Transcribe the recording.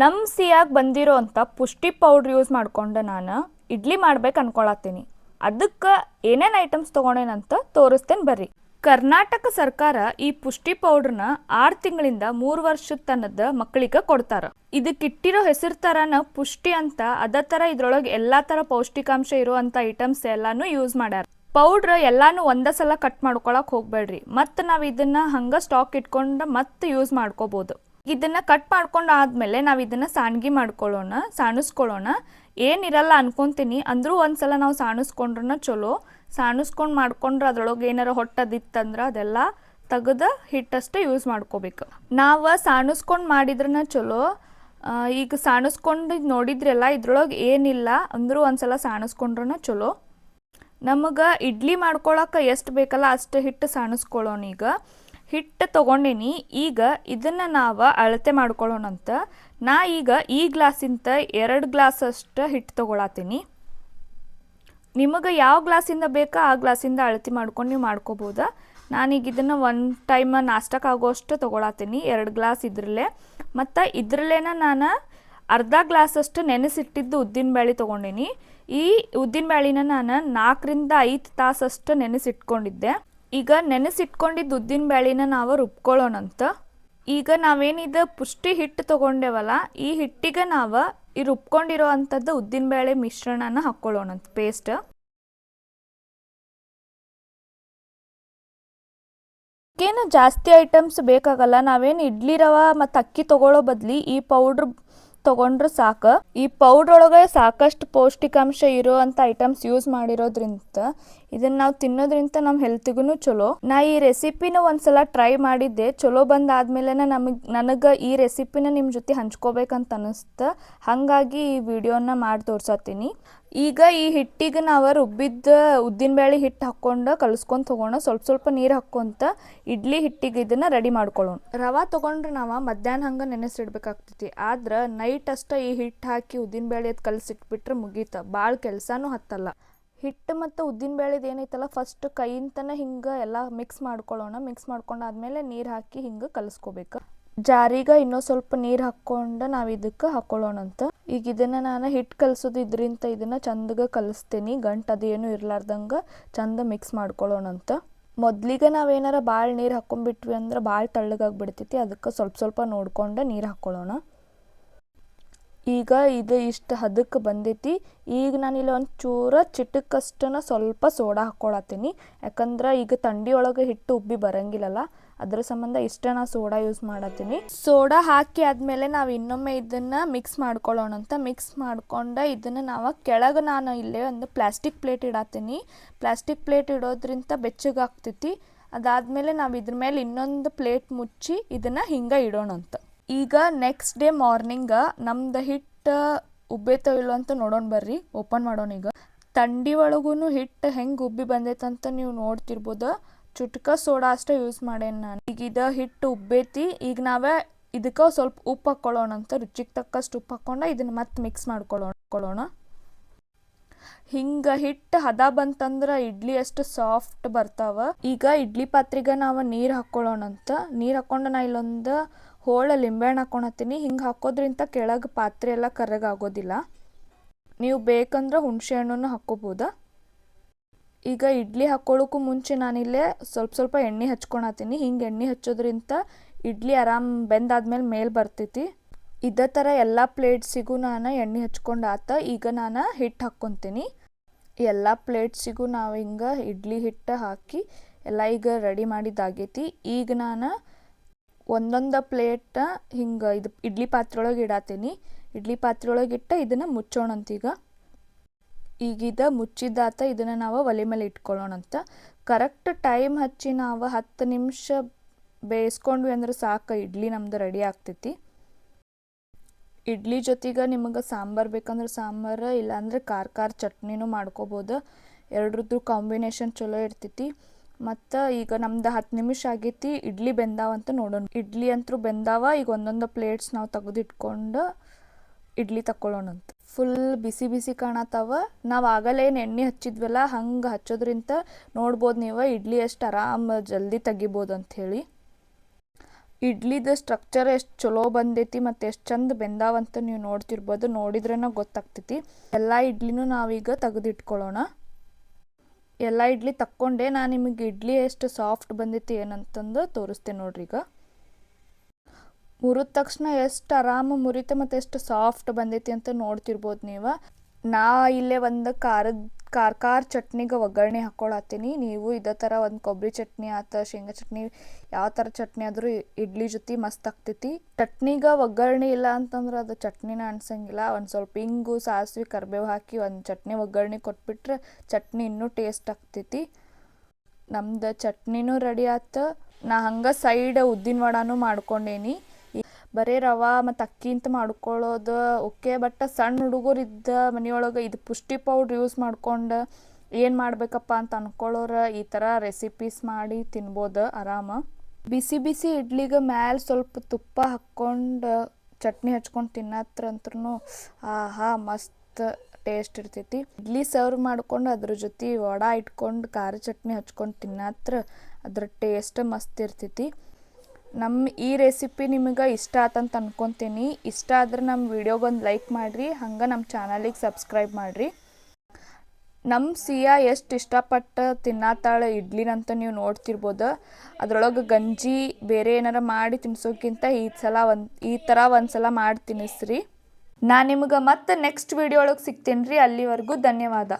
ನಮ್ಮ ಸಿಯಾಗಿ ಬಂದಿರೋ ಅಂಥ ಪುಷ್ಟಿ ಪೌಡ್ರ್ ಯೂಸ್ ಮಾಡ್ಕೊಂಡು ನಾನು. ಇಡ್ಲಿ ಮಾಡ್ಬೇಕು ಅನ್ಕೊಳತ್ತೀನಿ. ಅದಕ್ಕೆ ಏನೇನು ಐಟಮ್ಸ್ ತೊಗೊಂಡೇನಂತ ತೋರಿಸ್ತೇನೆ ಬರ್ರಿ. ಕರ್ನಾಟಕ ಸರ್ಕಾರ ಈ ಪುಷ್ಟಿ ಪೌಡ್ರನ್ನ ಆರು ತಿಂಗಳಿಂದ ಮೂರು ವರ್ಷದ ತನದ ಮಕ್ಕಳಿಗೆ ಕೊಡ್ತಾರ. ಇದಕ್ಕಿಟ್ಟಿರೋ ಹೆಸರು ಥರನ ಪುಷ್ಟಿ ಅಂತ ಅದ ಥರ ಇದ್ರೊಳಗೆ ಎಲ್ಲ ಥರ ಪೌಷ್ಟಿಕಾಂಶ ಇರುವಂಥ ಐಟಮ್ಸ್ ಎಲ್ಲಾನು ಯೂಸ್ ಮಾಡ್ಯಾರ. ಪೌಡ್ರ್ ಎಲ್ಲಾನು ಒಂದೇ ಸಲ ಕಟ್ ಮಾಡ್ಕೊಳಕ್ ಹೋಗ್ಬೇಡ್ರಿ. ಮತ್ತು ನಾವು ಇದನ್ನ ಹಂಗೆ ಸ್ಟಾಕ್ ಇಟ್ಕೊಂಡು ಮತ್ತೆ ಯೂಸ್ ಮಾಡ್ಕೋಬೋದು. ಇದನ್ನ ಕಟ್ ಮಾಡ್ಕೊಂಡು ಆದ್ಮೇಲೆ ನಾವು ಇದನ್ನ ಸಾಣ್ಗಿ ಮಾಡ್ಕೊಳ್ಳೋಣ, ಸಾಣಿಸ್ಕೊಳ್ಳೋಣ. ಏನಿರಲ್ಲ ಅನ್ಕೊಂತೀನಿ. ಅಂದ್ರೂ ಒಂದ್ಸಲ ನಾವು ಸಾಣಿಸ್ಕೊಂಡ್ರನ ಚಲೋ. ಸಾಣಿಸ್ಕೊಂಡು ಮಾಡ್ಕೊಂಡ್ರೆ ಅದ್ರೊಳಗೆ ಏನಾರ ಹೊಟ್ಟದಿತ್ತಂದ್ರೆ ಅದೆಲ್ಲ ತೆಗೆದು ಹಿಟ್ಟಷ್ಟೇ ಯೂಸ್ ಮಾಡ್ಕೋಬೇಕು. ನಾವು ಸಾಣಿಸ್ಕೊಂಡು ಮಾಡಿದ್ರನ ಚಲೋ. ಈಗ ಸಾಣಿಸ್ಕೊಂಡು ನೋಡಿದ್ರಲ್ಲ ಇದ್ರೊಳಗೆ ಏನಿಲ್ಲ. ಅಂದ್ರೂ ಒಂದ್ಸಲ ಸಾಣಿಸ್ಕೊಂಡ್ರನ ಚಲೋ. ನಮಗೆ ಇಡ್ಲಿ ಮಾಡ್ಕೊಳಕ್ಕೆ ಎಷ್ಟು ಬೇಕಲ್ಲ ಅಷ್ಟು ಹಿಟ್ಟು ಸಾಣಿಸ್ಕೊಳ್ಳೋಣ ಈಗ. ಹಿಟ್ಟು ತೊಗೊಂಡಿನಿ, ಈಗ ಇದನ್ನು ನಾವು ಅಳತೆ ಮಾಡ್ಕೊಳ್ಳೋಣಂತ ನಾ ಈಗ ಈ ಗ್ಲಾಸಿಂದ ಎರಡು ಗ್ಲಾಸ್ ಅಷ್ಟು ಹಿಟ್ಟು ತೊಗೊಳತ್ತೀನಿ ನಿಮಗೆ ಯಾವ ಗ್ಲಾಸಿಂದ ಬೇಕಾ ಆ ಗ್ಲಾಸಿಂದ ಅಳತೆ ಮಾಡ್ಕೊಂಡು ನೀವು ಮಾಡ್ಕೋಬೋದಾ. ನಾನೀಗ ಇದನ್ನು ಒನ್ ಟೈಮ್ ನಾಷ್ಟಕ್ಕೆ ಆಗೋಷ್ಟು ತೊಗೊಳತ್ತೀನಿ ಎರಡು ಗ್ಲಾಸ್ ಇದ್ರಲ್ಲೇ. ಮತ್ತು ಇದ್ರಲ್ಲೇನ ನಾನು ಅರ್ಧ ಗ್ಲಾಸಷ್ಟು ನೆನೆಸಿಟ್ಟಿದ್ದು ಉದ್ದಿನ ಬ್ಯಾಳಿ ತೊಗೊಂಡಿನಿ. ಈ ಉದ್ದಿನ ಬ್ಯಾಳಿನ ನಾನು ನಾಲ್ಕರಿಂದ ಐದು ತಾಸಷ್ಟು ನೆನೆಸಿಟ್ಕೊಂಡಿದ್ದೆ. ಈಗ ನೆನೆಸಿಟ್ಕೊಂಡಿದ್ದ ಉದ್ದಿನ ಬೇಳೆನ ನಾವು ರುಬ್ಕೊಳ್ಳೋಣಂತ. ಈಗ ನಾವೇನಿದು ಪುಷ್ಟಿ ಹಿಟ್ಟು ತೊಗೊಂಡೇವಲ್ಲ, ಈ ಹಿಟ್ಟಿಗೆ ನಾವು ಈ ರುಬ್ಕೊಂಡಿರೋ ಅಂಥದ್ದು ಉದ್ದಿನಬೇಳೆ ಮಿಶ್ರಣನ ಹಾಕ್ಕೊಳ್ಳೋಣಂತ ಪೇಸ್ಟ್ ಏನು ಜಾಸ್ತಿ ಐಟಮ್ಸ್ ಬೇಕಾಗಲ್ಲ, ನಾವೇನು ಇಡ್ಲಿ ರವೆ ಮತ್ತು ಅಕ್ಕಿ ತಗೊಳ್ಳೋ ಬದಲಿ ಈ ಪೌಡ್ರ್ ತೊಗೊಂಡ್ರೆ ಸಾಕು. ಈ ಪೌಡ್ರ್ ಒಳಗೆ ಸಾಕಷ್ಟು ಪೌಷ್ಟಿಕಾಂಶ ಇರೋ ಅಂಥ ಐಟಮ್ಸ್ ಯೂಸ್ ಮಾಡಿರೋದ್ರಿಂದ ಇದನ್ನ ನಾವು ತಿನ್ನೋದ್ರಿಂದ ನಮ್ಮ ಹೆಲ್ತಿಗೂ ಚಲೋ. ನಾ ಈ ರೆಸಿಪಿನ ಒಂದ್ಸಲ ಟ್ರೈ ಮಾಡಿದ್ದೆ. ಚಲೋ ಬಂದಾದ್ಮೇಲೆ ನಮಗೆ, ನನಗೆ ಈ ರೆಸಿಪಿನ ನಿಮ್ಮ ಜೊತೆ ಹಂಚ್ಕೋಬೇಕಂತ ಅನಿಸ್ತು. ಹಾಗಾಗಿ ಈ ವಿಡಿಯೋನ ಮಾಡಿ ತೋರ್ಸತ್ತೀನಿ ಈಗ ಈ ಹಿಟ್ಟಿಗೆ ನಾವು ರುಬ್ಬಿದ್ದ ಉದ್ದಿನಬೇಳೆ ಹಿಟ್ಟು ಹಾಕ್ಕೊಂಡು ಕಲಿಸ್ಕೊಂಡು ತೊಗೊಂಡು ಸ್ವಲ್ಪ ಸ್ವಲ್ಪ ನೀರು ಹಾಕ್ಕೊಂತ ಇಡ್ಲಿ ಹಿಟ್ಟಿಗೆ ಇದನ್ನು ರೆಡಿ ಮಾಡ್ಕೊಳ್ಳೋಣ. ರವೆ ತೊಗೊಂಡ್ರೆ ನಾವು ಮಧ್ಯಾಹ್ನ ಹಂಗೆ ನೆನೆಸಿಡ್ಬೇಕಾಗ್ತೈತಿ. ಆದ್ರೆ ನೈಟ್ ಅಷ್ಟೇ ಈ ಹಿಟ್ಟು ಹಾಕಿ ಉದ್ದಿನಬೇಳೆ ಅದು ಕಲಸಿಟ್ಬಿಟ್ರೆ ಮುಗೀತ. ಭಾಳ ಕೆಲಸನೂ ಹತ್ತಲ್ಲ. ಹಿಟ್ಟು ಮತ್ತು ಉದ್ದಿನಬೇಳೆದು ಏನೈತಲ್ಲ ಫಸ್ಟ್ ಕೈಯಿಂದನೇ ಹಿಂಗೆ ಎಲ್ಲ ಮಿಕ್ಸ್ ಮಾಡ್ಕೊಳ್ಳೋಣ. ಮಿಕ್ಸ್ ಮಾಡ್ಕೊಂಡಾದ್ಮೇಲೆ ನೀರು ಹಾಕಿ ಹಿಂಗೆ ಕಲಿಸ್ಕೋಬೇಕು. ಜಾರಿಗೆ ಇನ್ನೂ ಸ್ವಲ್ಪ ನೀರು ಹಾಕ್ಕೊಂಡು ನಾವು ಇದಕ್ಕೆ ಹಾಕ್ಕೊಳ್ಳೋಣಂತ ಈಗ ಇದನ್ನು ನಾನು ಹಿಟ್ಟು ಕಲಿಸೋದು ಇದರಿಂದ ಇದನ್ನು ಚಂದಗೆ ಕಲಿಸ್ತೀನಿ. ಗಂಟು ಅದೇನು ಇರಲಾರ್ದಂಗೆ ಚಂದ ಮಿಕ್ಸ್ ಮಾಡ್ಕೊಳ್ಳೋಣಂತ ಮೊದಲಿಗೆ ನಾವೇನಾರ ಭಾಳ ನೀರು ಹಾಕೊಂಡ್ಬಿಟ್ವಿ ಅಂದ್ರೆ ಭಾಳ ತಳ್ಳಗಾಗ್ಬಿಡ್ತೈತಿ. ಅದಕ್ಕೆ ಸ್ವಲ್ಪ ಸ್ವಲ್ಪ ನೋಡ್ಕೊಂಡು ನೀರು ಹಾಕ್ಕೊಳ್ಳೋಣ ಈಗ ಇದು ಇಷ್ಟು ಹದಕ್ಕೆ ಬಂದೈತಿ. ಈಗ ನಾನು ಇಲ್ಲಿ ಒಂದು ಚೂರ ಚಿಟಕ್ಕಷ್ಟನ ಸ್ವಲ್ಪ ಸೋಡಾ ಹಾಕ್ಕೊಳತ್ತೀನಿ. ಯಾಕಂದ್ರೆ ಈಗ ತಂಡಿಯೊಳಗೆ ಹಿಟ್ಟು ಉಬ್ಬಿ ಬರಂಗಿಲ್ಲಲ್ಲ, ಅದ್ರ ಸಂಬಂಧ ಇಷ್ಟ ನಾ ಸೋಡಾ ಯೂಸ್ ಮಾಡತ್ತೀನಿ. ಸೋಡಾ ಹಾಕಿ ಆದಮೇಲೆ ನಾವು ಇನ್ನೊಮ್ಮೆ ಇದನ್ನು ಮಿಕ್ಸ್ ಮಾಡ್ಕೊಳ್ಳೋಣ ಅಂತ ಮಿಕ್ಸ್ ಮಾಡ್ಕೊಂಡು ಇದನ್ನು ನಾವು ಕೆಳಗೆ ನಾನು ಇಲ್ಲೇ ಒಂದು ಪ್ಲಾಸ್ಟಿಕ್ ಪ್ಲೇಟ್ ಇಡತ್ತೀನಿ. ಪ್ಲಾಸ್ಟಿಕ್ ಪ್ಲೇಟ್ ಇಡೋದ್ರಿಂದ ಬೆಚ್ಚಗಾಗ್ತೈತಿ. ಅದಾದಮೇಲೆ ನಾವು ಇದ್ರ ಮೇಲೆ ಇನ್ನೊಂದು ಪ್ಲೇಟ್ ಮುಚ್ಚಿ ಇದನ್ನು ಹಿಂಗೆ ಇಡೋಣ ಅಂತ. ಈಗ ನೆಕ್ಸ್ಟ್ ಡೇ ಮಾರ್ನಿಂಗ ನಮ್ದು ಹಿಟ್ಟು ಉಬ್ಬೇತೋ ಇಲ್ಲೋ ಅಂತ ನೋಡೋಣ ಬರ್ರಿ ಓಪನ್ ಮಾಡೋಣ ಈಗ. ತಂಡಿ ಒಳಗೂ ಹಿಟ್ಟು ಹೆಂಗೆ ಉಬ್ಬಿ ಬಂದೈತಂತ ನೀವು ನೋಡ್ತಿರ್ಬೋದು. ಚುಟ್ಕ ಸೋಡಾ ಅಷ್ಟೇ ಯೂಸ್ ಮಾಡೇನಿ ನಾನು. ಈಗ ಇದು ಹಿಟ್ಟು ಉಬ್ಬೈತಿ, ಈಗ ನಾವೇ ಇದಕ್ಕೆ ಸ್ವಲ್ಪ ಉಪ್ಪು ಹಾಕ್ಕೊಳ್ಳೋಣ ಅಂತ, ರುಚಿಗೆ ತಕ್ಕಷ್ಟು ಉಪ್ಪು ಹಾಕ್ಕೊಂಡು ಇದನ್ನು ಮತ್ತೆ ಮಿಕ್ಸ್ ಮಾಡ್ಕೊಳ್ಳೋಣ ಕೊಳ್ಳೋಣ ಹಿಂಗೆ ಹಿಟ್ಟು ಹದ ಬಂತಂದ್ರ ಇಡ್ಲಿ ಅಷ್ಟು ಸಾಫ್ಟ್ ಬರ್ತಾವ. ಈಗ ಇಡ್ಲಿ ಪಾತ್ರೆಗೆ ನಾವು ನೀರು ಹಾಕ್ಕೊಳ್ಳೋಣಂತ ನೀರು ಹಾಕೊಂಡು ನಾ ಇಲ್ಲೊಂದು ಹೋಳ ಲಿಂಬೆಹಣ್ಣು ಹಾಕ್ಕೊಳತ್ತೀನಿ ಹಿಂಗೆ ಹಾಕೋದ್ರಿಂದ ಕೆಳಗೆ ಪಾತ್ರೆ ಎಲ್ಲ ಕರ್ರಗಾಗೋದಿಲ್ಲ ನೀವು ಬೇಕಂದ್ರೆ ಹುಣಸೆ ಹಣ್ಣನ್ನು ಹಾಕ್ಕೋಬೋದಾ. ಈಗ ಇಡ್ಲಿ ಹಾಕ್ಕೊಳ್ಳೋಕ್ಕೂ ಮುಂಚೆ ನಾನಿಲ್ಲೇ ಸ್ವಲ್ಪ ಸ್ವಲ್ಪ ಎಣ್ಣೆ ಹಚ್ಕೊಳತ್ತೀನಿ ಹಿಂಗೆ ಎಣ್ಣೆ ಹಚ್ಚೋದ್ರಿಂದ ಇಡ್ಲಿ ಆರಾಮ್ ಬೆಂದಾದ್ಮೇಲೆ ಮೇಲೆ ಬರ್ತೈತಿ. ಇದೇ ಥರ ಎಲ್ಲ ಪ್ಲೇಟ್ಸಿಗೂ ನಾನು ಎಣ್ಣೆ ಹಚ್ಕೊಂಡು ಆತ. ಈಗ ನಾನು ಹಿಟ್ಟು ಹಾಕ್ಕೊತೀನಿ. ಎಲ್ಲ ಪ್ಲೇಟ್ಸಿಗೂ ನಾವು ಹಿಂಗೆ ಇಡ್ಲಿ ಹಿಟ್ಟು ಹಾಕಿ ಎಲ್ಲ ಈಗ ರೆಡಿ ಮಾಡಿದ್ದಾಗೈತಿ. ಈಗ ನಾನು ಒಂದೊಂದು ಪ್ಲೇಟ್ ಹಿಂಗೆ ಇದು ಇಡ್ಲಿ ಪಾತ್ರೆ ಒಳಗೆ ಇಡತ್ತೀನಿ ಇಡ್ಲಿ ಪಾತ್ರೆ ಒಳಗೆ ಇಟ್ಟು ಇದನ್ನು ಮುಚ್ಚೋಣಂತೀಗ ಈಗ. ಮುಚ್ಚಿದಾತ ಇದನ್ನು ನಾವು ಒಲೆ ಮೇಲೆ ಇಟ್ಕೊಳ್ಳೋಣಂತ. ಕರೆಕ್ಟ್ ಟೈಮ್ ಹಚ್ಚಿ ನಾವು ಹತ್ತು ನಿಮಿಷ ಬೇಯಿಸ್ಕೊಂಡ್ವಿ ಅಂದ್ರೆ ಸಾಕು ಇಡ್ಲಿ ನಮ್ದು ರೆಡಿ ಆಗ್ತೈತಿ. ಇಡ್ಲಿ ಜೊತೆಗೆ ನಿಮಗೆ ಸಾಂಬಾರು ಬೇಕಂದ್ರೆ ಸಾಂಬಾರು, ಇಲ್ಲಾಂದ್ರೆ ಖಾರ ಖಾರ ಚಟ್ನಿನೂ ಮಾಡ್ಕೋಬೋದು. ಎರಡರದ್ದು ಕಾಂಬಿನೇಷನ್ ಚಲೋ ಇರ್ತೈತಿ. ಮತ್ತು ಈಗ ನಮ್ದು ಹತ್ತು ನಿಮಿಷ ಆಗೈತಿ, ಇಡ್ಲಿ ಬೆಂದಾವ ಅಂತ ನೋಡೋಣ. ಇಡ್ಲಿ ಅಂತೂ ಬೆಂದಾವ, ಈಗ ಒಂದೊಂದು ಪ್ಲೇಟ್ಸ್ ನಾವು ತೆಗೆದಿಟ್ಕೊಂಡು ಇಡ್ಲಿ ತಗೊಳ್ಳೋಣಂತ ಫುಲ್ ಬಿಸಿ ಬಿಸಿ ಕಾಣತ್ತಾವ ನಾವು ಆಗಲೇ ಏನು ಎಣ್ಣೆ ಹಚ್ಚಿದ್ವಲ್ಲ, ಹಂಗೆ ಹಚ್ಚೋದ್ರಿಂದ ನೋಡ್ಬೋದು ನೀವು, ಇಡ್ಲಿ ಎಷ್ಟು ಆರಾಮ ಜಲ್ದಿ ತೆಗಿಬೋದು ಅಂಥೇಳಿ ಇಡ್ಲಿದ ಸ್ಟ್ರಕ್ಚರ್ ಎಷ್ಟು ಚಲೋ ಬಂದೈತಿ ಮತ್ತು ಎಷ್ಟು ಚಂದ ಬೆಂದಾವಂತ ನೀವು ನೋಡ್ತಿರ್ಬೋದು, ನೋಡಿದ್ರೇನ ಗೊತ್ತಾಗ್ತೈತಿ. ಎಲ್ಲ ಇಡ್ಲಿನೂ ನಾವೀಗ ತೆಗೆದಿಟ್ಕೊಳ್ಳೋಣ ಎಲ್ಲ ಇಡ್ಲಿ ತಕ್ಕೊಂಡೆ, ನಾನು ನಿಮಗೆ ಇಡ್ಲಿ ಎಷ್ಟು ಸಾಫ್ಟ್ ಬಂದೈತಿ ಏನಂತಂದು ತೋರಿಸ್ತೇನೆ ನೋಡ್ರಿ ಈಗ. ಮುರಿದ ತಕ್ಷಣ ಎಷ್ಟು ಆರಾಮ ಮುರಿತೆ ಮತ್ತು ಎಷ್ಟು ಸಾಫ್ಟ್ ಬಂದೈತಿ ಅಂತ ನೋಡ್ತಿರ್ಬೋದು ನೀವು. ನಾ ಇಲ್ಲೇ ಒಂದು ಖಾರದ ಖಾರ ಖಾರ ಚಟ್ನಿಗೆ ಒಗ್ಗರಣೆ ಹಾಕ್ಕೊಳತ್ತೀನಿ ನೀವು ಇದೇ ಥರ ಒಂದು ಕೊಬ್ಬರಿ ಚಟ್ನಿ ಆತ ಶೇಂಗಾ ಚಟ್ನಿ, ಯಾವ ಥರ ಚಟ್ನಿ ಆದರೂ ಇಡ್ಲಿ ಜೊತೆ ಮಸ್ತ್ ಆಗ್ತೈತಿ. ಚಟ್ನಿಗೆ ಒಗ್ಗರಣೆ ಇಲ್ಲ ಅಂತಂದ್ರೆ ಅದು ಚಟ್ನಿನ ಅನ್ಸಂಗಿಲ್ಲ. ಒಂದು ಸ್ವಲ್ಪ ಹಿಂಗು ಸಾಸಿವೆ, ಕರಿಬೇವು ಹಾಕಿ ಒಂದು ಚಟ್ನಿ ಒಗ್ಗರಣೆ ಕೊಟ್ಬಿಟ್ರೆ ಚಟ್ನಿ ಇನ್ನೂ ಟೇಸ್ಟ್ ಆಗ್ತೈತಿ. ನಮ್ದು ಚಟ್ನಿನೂ ರೆಡಿ ಆಯ್ತು ನಾ ಹಂಗೆ ಸೈಡ್ ಉದ್ದಿನ ವಡಾನು ಮಾಡ್ಕೊಂಡೇನಿ. ಬರೀ ರವಾ ಮತ್ತು ಅಕ್ಕಿ ಅಂತ ಮಾಡ್ಕೊಳ್ಳೋದು ಓಕೆ, ಬಟ್ ಸಣ್ಣ ಹುಡುಗರು ಇದ್ದ ಮನೆಯೊಳಗೆ ಇದು ಪುಷ್ಟಿ ಪೌಡ್ರ್ ಯೂಸ್ ಮಾಡ್ಕೊಂಡು ಏನು ಮಾಡಬೇಕಪ್ಪ ಅಂತ ಅಂದ್ಕೊಳ್ಳೋರು ಈ ಥರ ರೆಸಿಪೀಸ್ ಮಾಡಿ ತಿನ್ಬೋದು ಆರಾಮ. ಬಿಸಿ ಬಿಸಿ ಇಡ್ಲಿಗೆ ಮ್ಯಾಲೆ ಸ್ವಲ್ಪ ತುಪ್ಪ ಹಾಕ್ಕೊಂಡು ಚಟ್ನಿ ಹಚ್ಕೊಂಡು ತಿನ್ನತ್ರ ಅಂತ್ರೂ ಆಹಾ ಮಸ್ತ್ ಟೇಸ್ಟ್ ಇರ್ತೈತಿ. ಇಡ್ಲಿ ಸರ್ವ್ ಮಾಡ್ಕೊಂಡು ಅದ್ರ ಜೊತೆ ವಡಾ ಇಟ್ಕೊಂಡು ಖಾರ ಚಟ್ನಿ ಹಚ್ಕೊಂಡು ತಿನ್ನತ್ರ ಅದ್ರ ಟೇಸ್ಟ್ ಮಸ್ತ್ ಇರ್ತೈತಿ. ನಮ್ಮ ಈ ರೆಸಿಪಿ ನಿಮಗೆ ಇಷ್ಟ ಆತಂತ ಅನ್ಕೊತೀನಿ. ಇಷ್ಟ ಆದ್ರೆ ನಮ್ಮ ವಿಡಿಯೋಗೊಂದು ಲೈಕ್ ಮಾಡಿರಿ, ಹಂಗೆ ನಮ್ಮ ಚಾನಲಿಗೆ ಸಬ್ಸ್ಕ್ರೈಬ್ ಮಾಡಿರಿ. ನಮ್ಮ ಸಿಯಾ ಎಷ್ಟು ಇಷ್ಟಪಟ್ಟು ತಿನ್ನತ್ತಾಳೆ ಇಡ್ಲಿನಂತ ನೀವು ನೋಡ್ತಿರ್ಬೋದು. ಅದರೊಳಗೆ ಗಂಜಿ ಬೇರೆ ಏನಾರ ಮಾಡಿ ತಿನ್ಸೋಕ್ಕಿಂತ ಈ ಸಲ ಒಂದು, ಈ ಥರ ಒಂದು ಸಲ ಮಾಡಿ ತಿನ್ನಿಸ್ರಿ. ನಾನು ನಿಮ್ಗೆ ಮತ್ತೆ ನೆಕ್ಸ್ಟ್ ವಿಡಿಯೋ ಒಳಗೆ ಸಿಗ್ತೀನಿ ರೀ ಅಲ್ಲಿವರೆಗೂ ಧನ್ಯವಾದ.